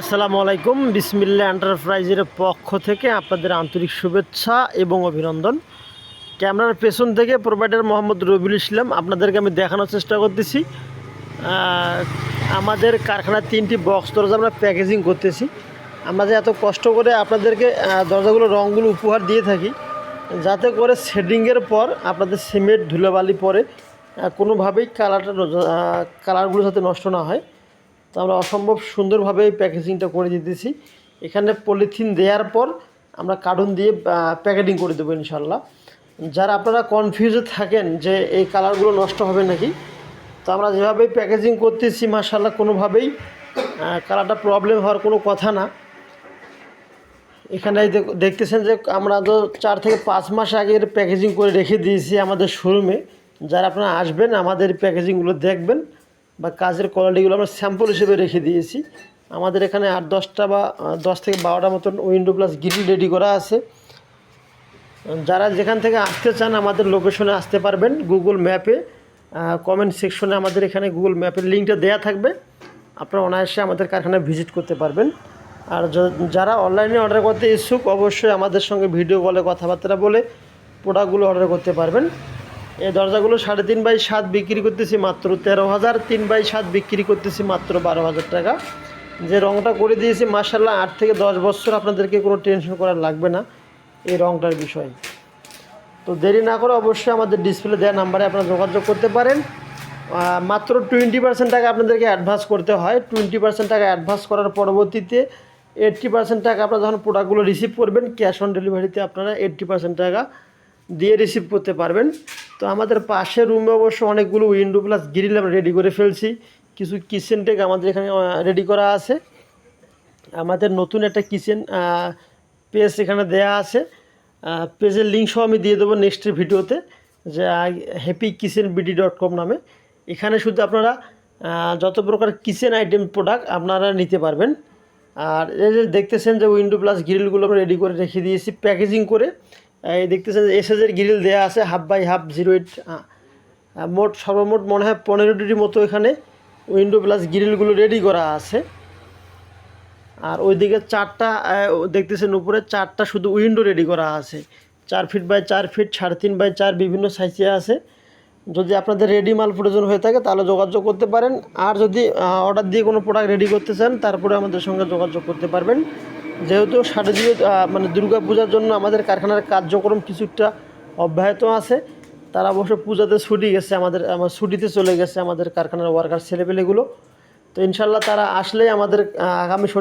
আসসালামু আলাইকুম বিসমিল্লা এন্টারপ্রাইজের পক্ষ থেকে আপনাদের আন্তরিক শুভেচ্ছা এবং অভিনন্দন। ক্যামেরার পেছন থেকে প্রোভাইডার মোহাম্মদ রবিউল ইসলাম আপনাদেরকে আমি দেখানোর চেষ্টা করতেছি। আমাদের কারখানার তিনটি বক্স দরজা আমরা প্যাকেজিং করতেছি। আমরা যে এত কষ্ট করে আপনাদেরকে দরজাগুলো রঙগুলো উপহার দিয়ে থাকি, যাতে করে শেডিংয়ের পর আপনাদের সিমেন্ট, ধুলোবালি পরে কোনোভাবেই কালারটা কালারগুলো যাতে নষ্ট না হয়। তো আমরা অসম্ভব সুন্দরভাবে এই প্যাকেজিংটা করে দিতেছি। এখানে পলিথিন দেওয়ার পর আমরা কার্টুন দিয়ে প্যাকেটিং করে দেবো ইনশাল্লাহ যারা আপনারা কনফিউজে থাকেন যে এই কালারগুলো নষ্ট হবে নাকি, তো আমরা যেভাবে প্যাকেজিং করতেছি মাসাল্লাহ কোনোভাবেই কালারটা প্রবলেম হওয়ার কোনো কথা না। এখানে দেখ- দেখতেছেন যে আমরা তো চার থেকে পাঁচ মাস আগের প্যাকেজিং করে রেখে দিয়েছি আমাদের শোরুমে। যারা আপনারা আসবেন, আমাদের প্যাকেজিংগুলো দেখবেন। বা কাজের কোয়ালিটিগুলো আমরা স্যাম্পল হিসেবে রেখে দিয়েছি। আমাদের এখানে আট দশটা বা দশ থেকে বারোটা মতন উইন্ডো প্লাস গ্রিল রেডি করা আছে। যারা যেখান থেকে আসতে চান আমাদের লোকেশনে আসতে পারবেন গুগল ম্যাপে। কমেন্ট সেকশনে আমাদের এখানে গুগল ম্যাপের লিঙ্কটা দেওয়া থাকবে। আপনারা অনায়াসে আমাদের কারখানায় ভিজিট করতে পারবেন। আর যারা অনলাইনে অর্ডার করতে ইচ্ছুক, অবশ্যই আমাদের সঙ্গে ভিডিও কলে কথাবার্তা বলে প্রোডাক্টগুলো অর্ডার করতে পারবেন। এই দরজাগুলো সাড়ে তিন বাই সাত বিক্রি করতেছি মাত্র তেরো হাজার, তিন বাই সাত বিক্রি করতেছি মাত্র বারো হাজার টাকা। যে রঙটা করে দিয়েছি মার্শাল্লাহ আট থেকে দশ বছর আপনাদেরকে কোনো টেনশন করার লাগবে না এই রঙটার বিষয়ে। তো দেরি না করে অবশ্যই আমাদের ডিসপ্লে দেওয়া নাম্বারে আপনারা যোগাযোগ করতে পারেন। মাত্র টোয়েন্টি পার্সেন্ট টাকা আপনাদেরকে অ্যাডভান্স করতে হয়। টোয়েন্টি পার্সেন্ট টাকা অ্যাডভান্স করার পরবর্তীতে এইট্টি পার্সেন্ট টাকা আপনারা যখন প্রোডাক্টগুলো রিসিভ করবেন ক্যাশ অন ডেলিভারিতে আপনারা এইট্টি পার্সেন্ট টাকা দিয়ে রিসিভ করতে পারবেন। তো আমাদের পাশের রুমে অবশ্য অনেকগুলো উইন্ডো প্লাস গ্রিল আমরা রেডি করে ফেলছি। কিছু কিচেন টেক আমাদের এখানে রেডি করা আছে। আমাদের নতুন একটা কিচেন পেজ এখানে দেয়া আছে। পেজের লিঙ্ক সহ আমি দিয়ে দেবো নেক্সটের ভিডিওতে যে happy kitchen BD dot com নামে। এখানে শুধু আপনারা যত প্রকার কিচেন আইটেম প্রোডাক্ট আপনারা নিতে পারবেন। আর এই যে দেখতেছেন যে উইন্ডো প্লাস গ্রিলগুলো আমরা রেডি করে রেখে দিয়েছি প্যাকেজিং করে। এই দেখতেছেন এসএসের গ্রিল দেওয়া আছে half by half zero eight মোট সর্বমোট মনে হয় পনেরোটির মতো এখানে উইন্ডো প্লাস গ্রিলগুলো রেডি করা আছে। আর ওইদিকে চারটা দেখতেছেন উপরে চারটা শুধু উইন্ডো রেডি করা আছে। চার ফিট বাই চার ফিট সাড়ে তিন বাই চার বিভিন্ন সাইজে আছে। যদি আপনাদের রেডি মাল প্রয়োজন হয়ে থাকে, তাহলে যোগাযোগ করতে পারেন। আর যদি অর্ডার দিয়ে কোনো প্রোডাক্ট রেডি করতে চান, তারপরে আমাদের সঙ্গে যোগাযোগ করতে পারবেন। যেহেতু শারদীয় মানে দুর্গা পূজার জন্য আমাদের কারখানার কার্যক্রম কিছুটা অব্যাহত আছে। তারা অবশ্য পূজাতে ছুটি গেছে, আমাদের ছুটিতে চলে গেছে আমাদের কারখানার ওয়ার্কার ছেলেপেলেগুলো। তো ইনশাল্লাহ তারা আসলেই আমাদের আগামী শনি